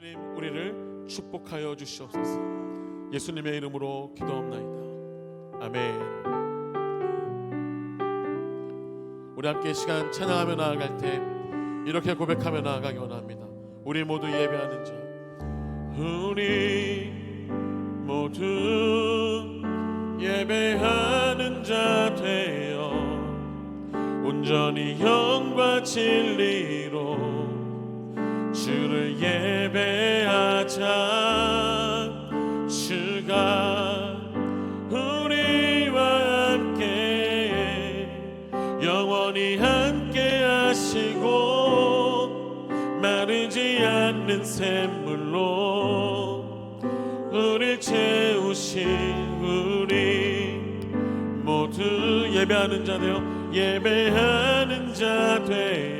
주님 우리를 축복하여 주시옵소서. 예수님의 이름으로 기도합나이다. 아멘. 우리 함께 이 시간 찬양하며 나아갈 때 이렇게 고백하며 나아가기 원합니다. 우리 모두 예배하는 자. 우리 모두 예배하는 자 되어 온전히 영과 진리로 주를 예배하자. 주가 우리와 함께 영원히 함께 하시고 마르지 않는 샘물로 우릴 채우신 우리 모두 예배하는 자 되어 예배하는 자 되어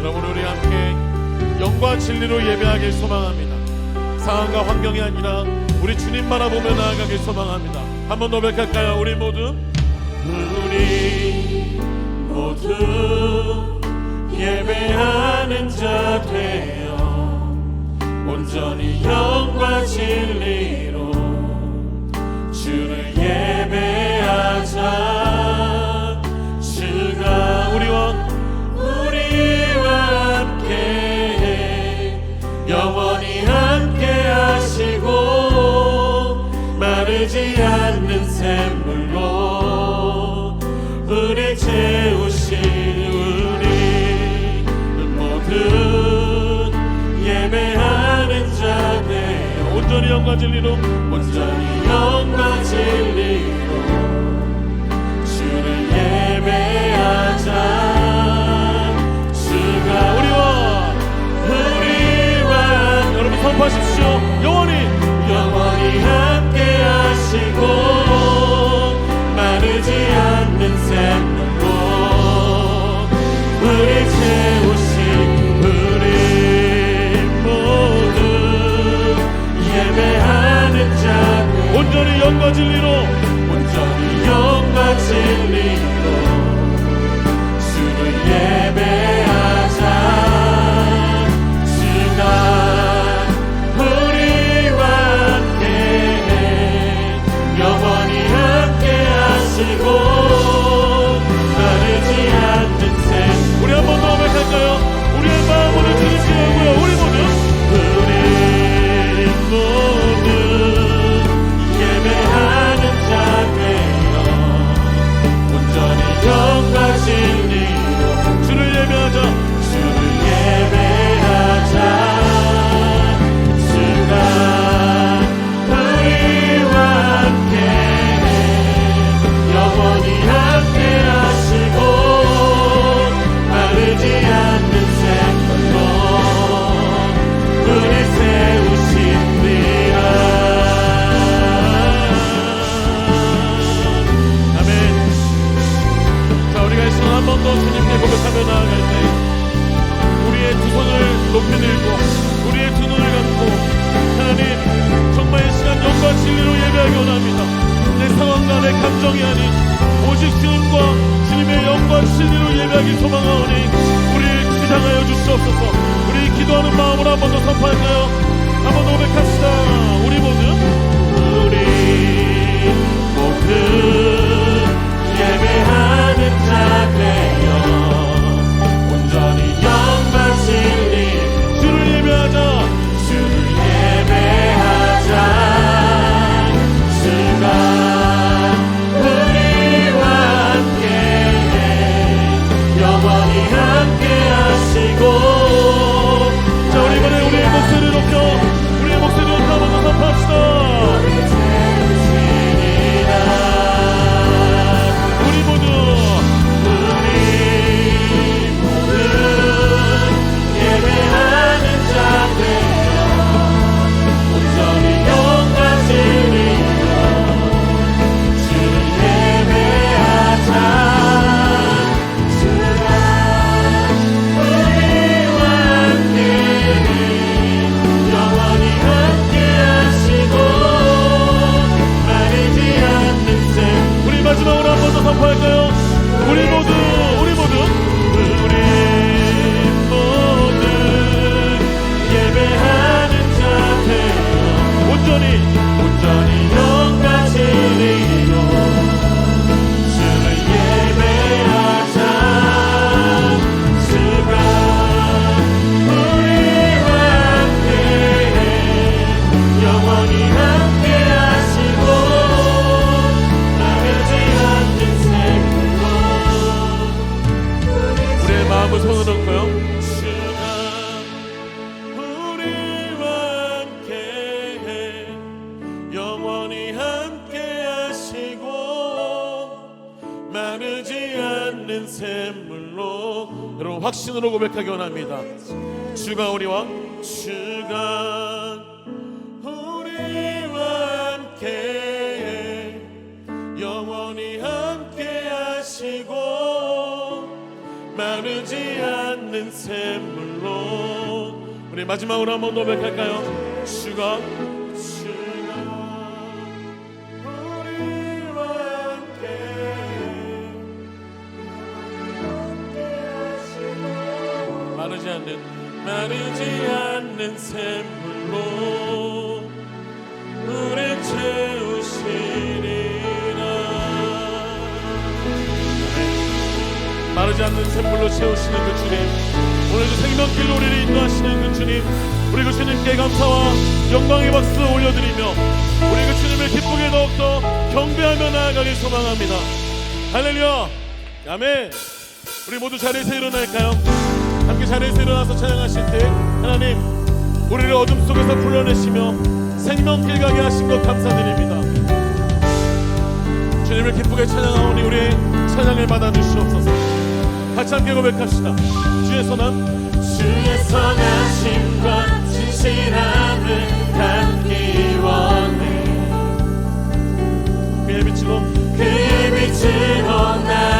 여러분 우리 함께 영과 진리로 예배하길 소망합니다. 상황과 환경이 아니라 우리 주님 바라보며 나아가길 소망합니다. 한번 고백할까요? 우리 모두? 우리 모두 예배하는 자 되어 온전히 영과 진리로 주를 예배하자 마르지 않는 샘물로 우리 채우신 우리 모두 예배하는 자 되어 온전히 영과 진리로 온전히 영과 진리로 주를 예배하자. 주가 우리와 우리와. 여러분 선포하십시오. 영원히 영원히 함께 하시고 마르지 않는 샘물로 우리 채우신 우리 모두 예배하는 자 온전히 영과 진리로. 온전히 영과 진리로 확신으로 고백하기 원합니다. 주가 우리와 주가 우리와 함께 영원히 함께 하시고 마르지 않는 샘물로 우리 마지막으로 한번 고백할까요? 주가 않는 마르지 않는 샘물로 우리 채우시리라. 마르지 않는 샘물로 채우시는 그 주님 오늘도 생명길로 우리를 인도하시는 그 주님 우리 그 주님께 감사와 영광의 박수 올려드리며 우리 그 주님을 기쁘게 더욱더 경배하며 나아가길 소망합니다. 할렐루야! 아멘! 우리 모두 자리에서 일어날까요? 자리에서 일어나서 찬양하실 때 하나님 우리를 어둠 속에서 불러내시며 생명길 가게 하신 것 감사드립니다. 주님을 기쁘게 찬양하오니 우리의 찬양을 받아주시옵소서. 같이 함께 고백합시다. 주의 선한 주의 선하심과 진실함을 담기 원해. 그의 빛으로 그의 빛으로 나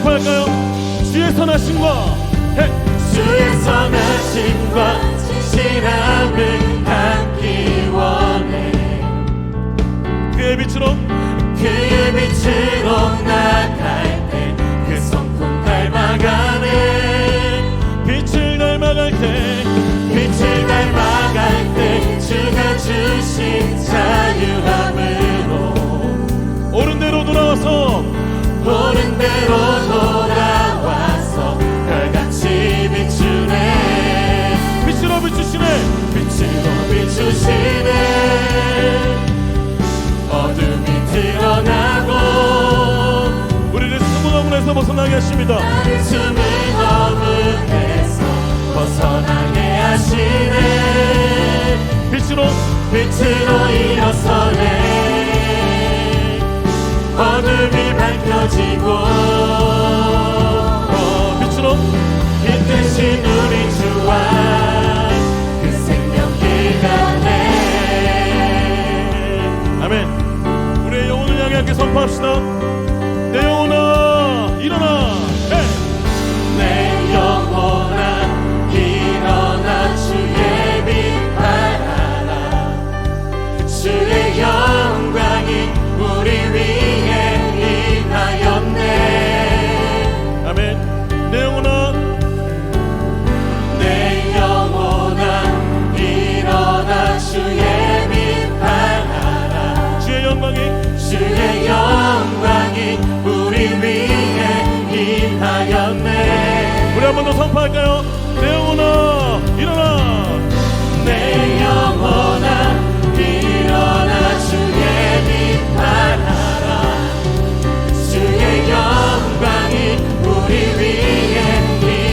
선포할까요? 주의 선하심과 해 주의 선하심과 진실함을 담기 원해. 그의 빛으로 그의 빛으로 나갈 때 그 성품 닮아가네. 빛을 닮아갈 때 빛을 닮아갈 때 주가 주신 자유함으로 옳은 대로 돌아와서 옳은 대로 돌아와서 별같이 비추네. 빛으로 비추시네. 빛으로 비추시네. 어둠이 드러나고 우리를 숨은 어물에서 벗어나게 하십니다. 숨은 어둠에서 벗어나게 하시네. 빛으로. 빛으로 밝혀지고. 어, 빛으로 빛 대신 우리 주와 그 생명길 가네 아멘. 우리의 영혼을 향해 함께 선포합시다 선포할까요? 내 영혼아 일어나. 내 영혼아 일어나 주의 빛 발하라. 주의 영광이 우리 위에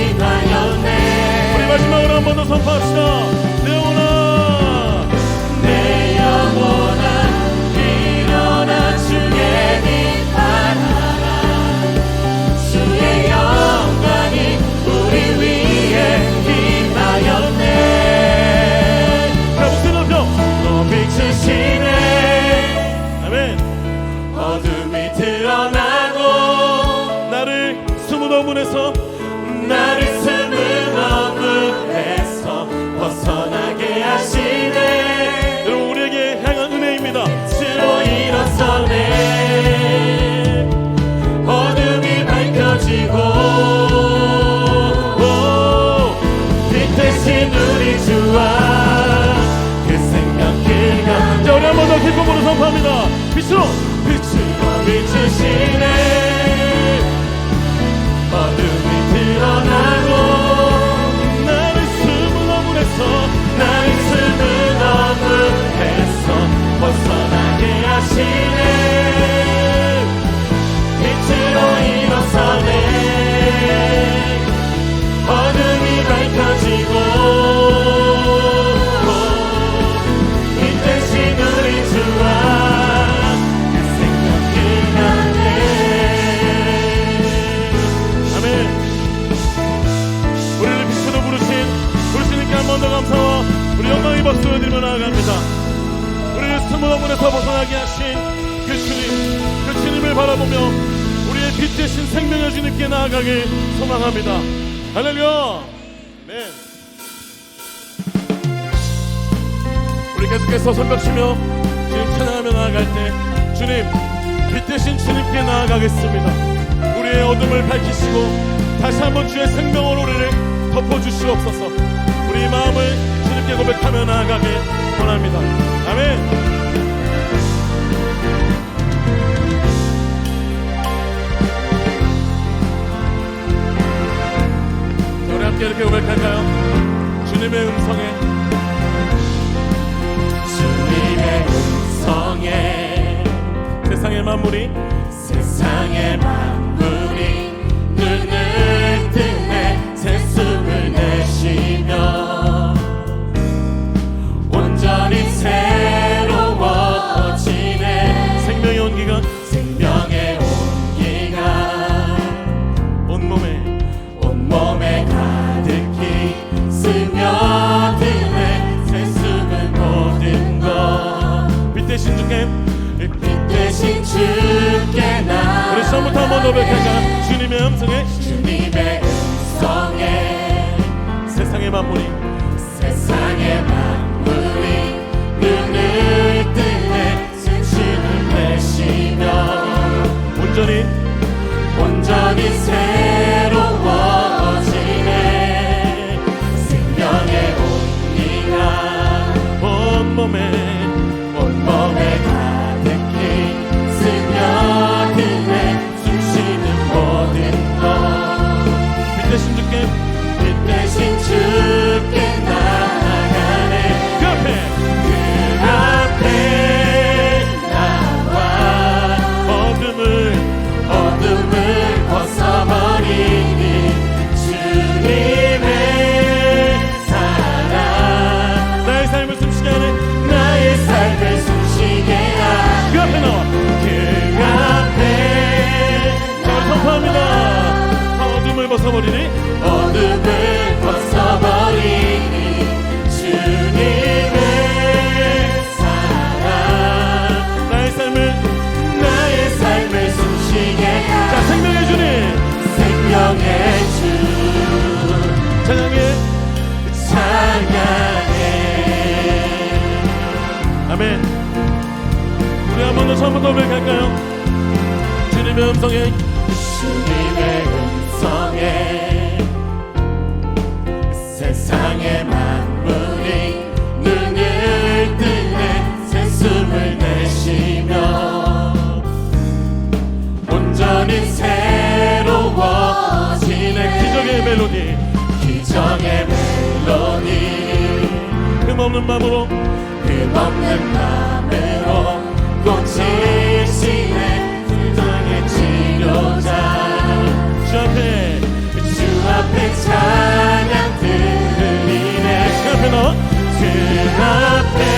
임하였네. 우리 마지막으로 한 번 더 선포합시다 선포합니다. 빛으로 나아가길 소망합니다. 할렐루야. 네. 우리 계속해서 손뼉치며 지금 찬양하며 나아갈 때 주님 빛 대신 주님께 나아가겠습니다. 우리의 어둠을 밝히시고 다시 한번 주의 생명으로 우리를 덮어주시옵소서. 우리 마음을 주님께 고백하며 나아가길 원합니다. 아멘. 함께 이렇게 고백할까요? 주님의 음성에. 주님의 음성에. 세상의 만물이. 세상의 만물이 눈을 뜨네 온 어둠을 벗어버리니 주님의 사랑. 나의 삶을 나의 삶을 숨쉬게 자 생명의 주님. 생명의 주. 찬양해. 찬양해. 아멘. 우리 한 번 더 처음부터 고백할까요? 주님의 음성에. 주님 없는 마음으로 흠없는 마음으로 꽃이 시네 세상의 치료자. 주 앞에 주 앞에 찬양 드리네. 그 앞에 나와 그 앞에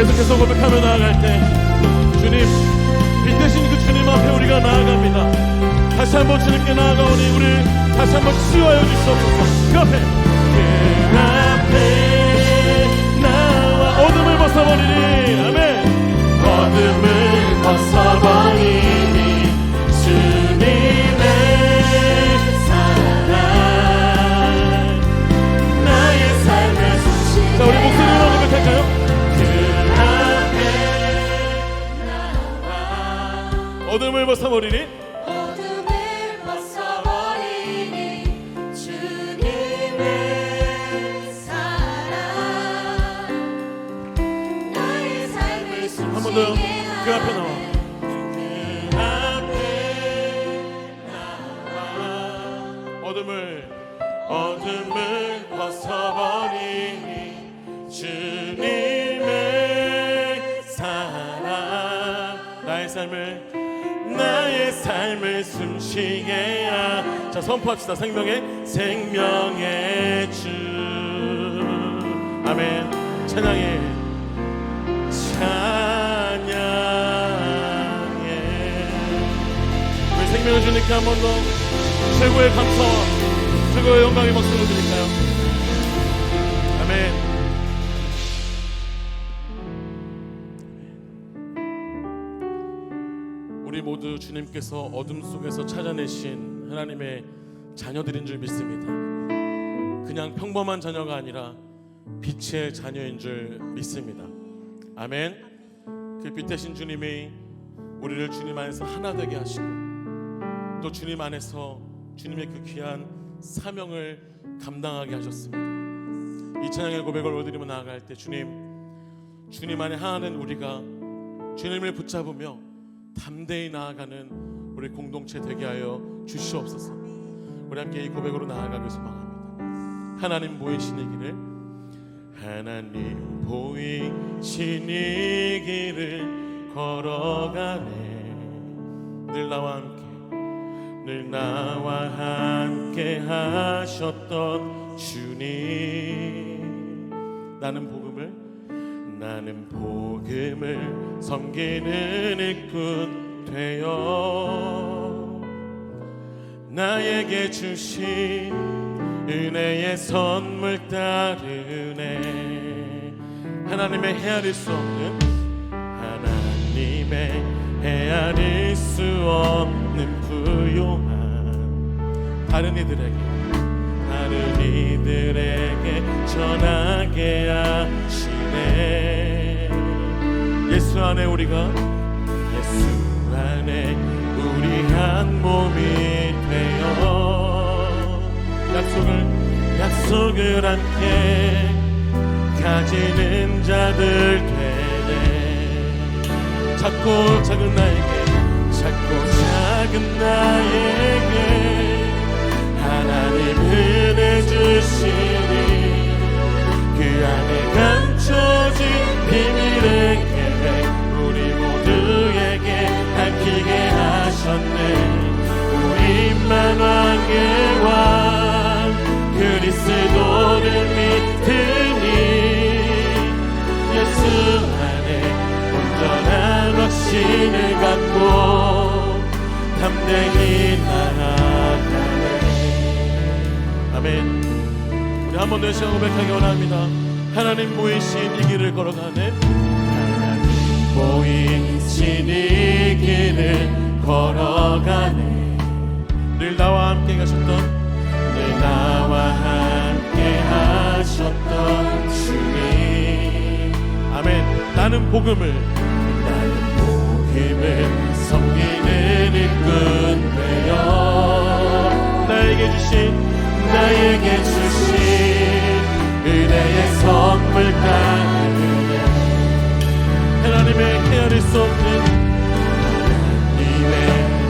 계속해서 고백하며 나아갈 때 주님 빛 대신 그 주님 앞에 우리가 나아갑니다. 다시 한번 주님께 나아가오니 우리 다시 한번 치유하여 주시옵소서. 그 앞에. 그 앞에 나와 어둠을 벗어버리니 아멘. 어둠을 나의 삶을 나의 삶을 숨쉬게 하. 자 선포합시다. 생명의 생명의 주. 아멘. 찬양해. 찬양해. 우리 생명을 주님께 한 번 더 최고의 감사와 최고의 영광의 박수를 드릴까요? 주님께서 어둠 속에서 찾아내신 하나님의 자녀들인 줄 믿습니다. 그냥 평범한 자녀가 아니라 빛의 자녀인 줄 믿습니다. 아멘. 그 빛 대신 주님이 우리를 주님 안에서 하나 되게 하시고 또 주님 안에서 주님의 그 귀한 사명을 감당하게 하셨습니다. 이 찬양의 고백을 올드리며 나아갈 때 주님, 주님 안에 하나는 우리가 주님을 붙잡으며 담대히 나아가는 우리 공동체 되게 하여 주시옵소서. 우리 함께 이 고백으로 나아가길 소망합니다. 하나님 보이시니 길을 하나님 보이시니 길을 걸어가네 늘 나와 함께 늘 나와 함께 하셨던 주님 나는 복음을 나는 복음을 섬기는 일꾼 되어 나에게 주신 은혜의 선물 따르네. 하나님의 헤아릴 수 없는 하나님의 헤아릴 수 없는 부요한 다른 이들에게 다른 이들에게 전하게 하 시네 예수 안에 우리가 예수 안에 우리 한 몸이 되어 약속을 약속을 함께 가지는 자들 되네 작고 작은 나에게 작고 작은 나에게 하나님 은혜 주시니 그 안에 감춰진 비밀의 계획 우리 모두에게 밝히게 하셨네. 우리 만왕의 왕 그리스도를 믿으니 예수 안에 온전한 확신을 갖고 담대히 나아가네. 아멘. 우리 한번더 시간 고백하기 원합니다 하나님 보이신 이 길을 걸어가네. 하나님 보이신 이 길을 걸어가네. 늘 나와 함께 가셨던 늘 나와 함께 하셨던 주님. 아멘. 나는 복음을 나는 복음을 섬기는 일꾼 되어 나에게 주신 나에게 주신 선물 가르네 하나님의 헤아릴 수 없는 하나님의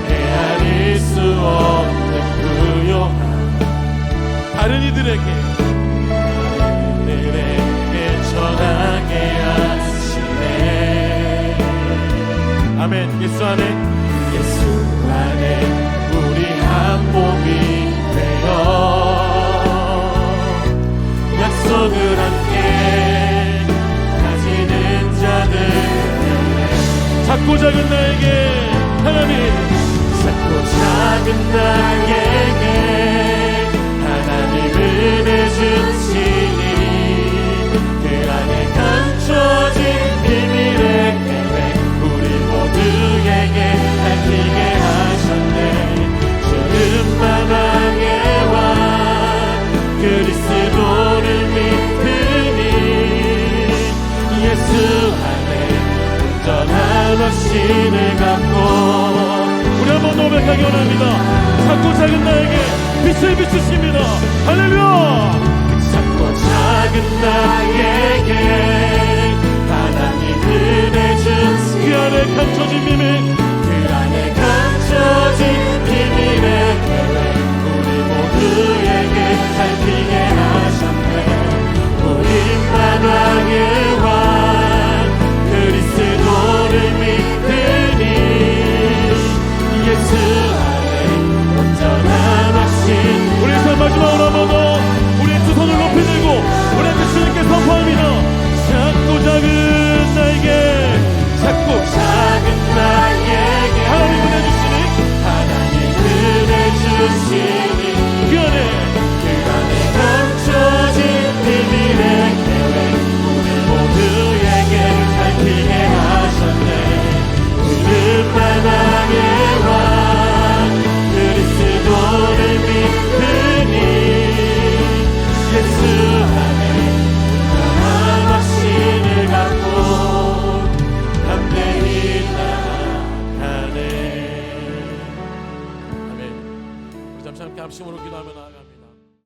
헤아릴 수 없는 부요한 다른 이들에게 나타나기 원합니다. 작고 작은 나에게 빛을 비추십니다. 할렐루야! 작고 작은 나에게 하나님 은혜 주시오. 그 안에 감춰진 비밀. 그 안에 감춰진 비밀의 계획. 우리 모두에게 살피게 하셨네. 우리 바닥에 하신 우리 삶 마지막으로 한번더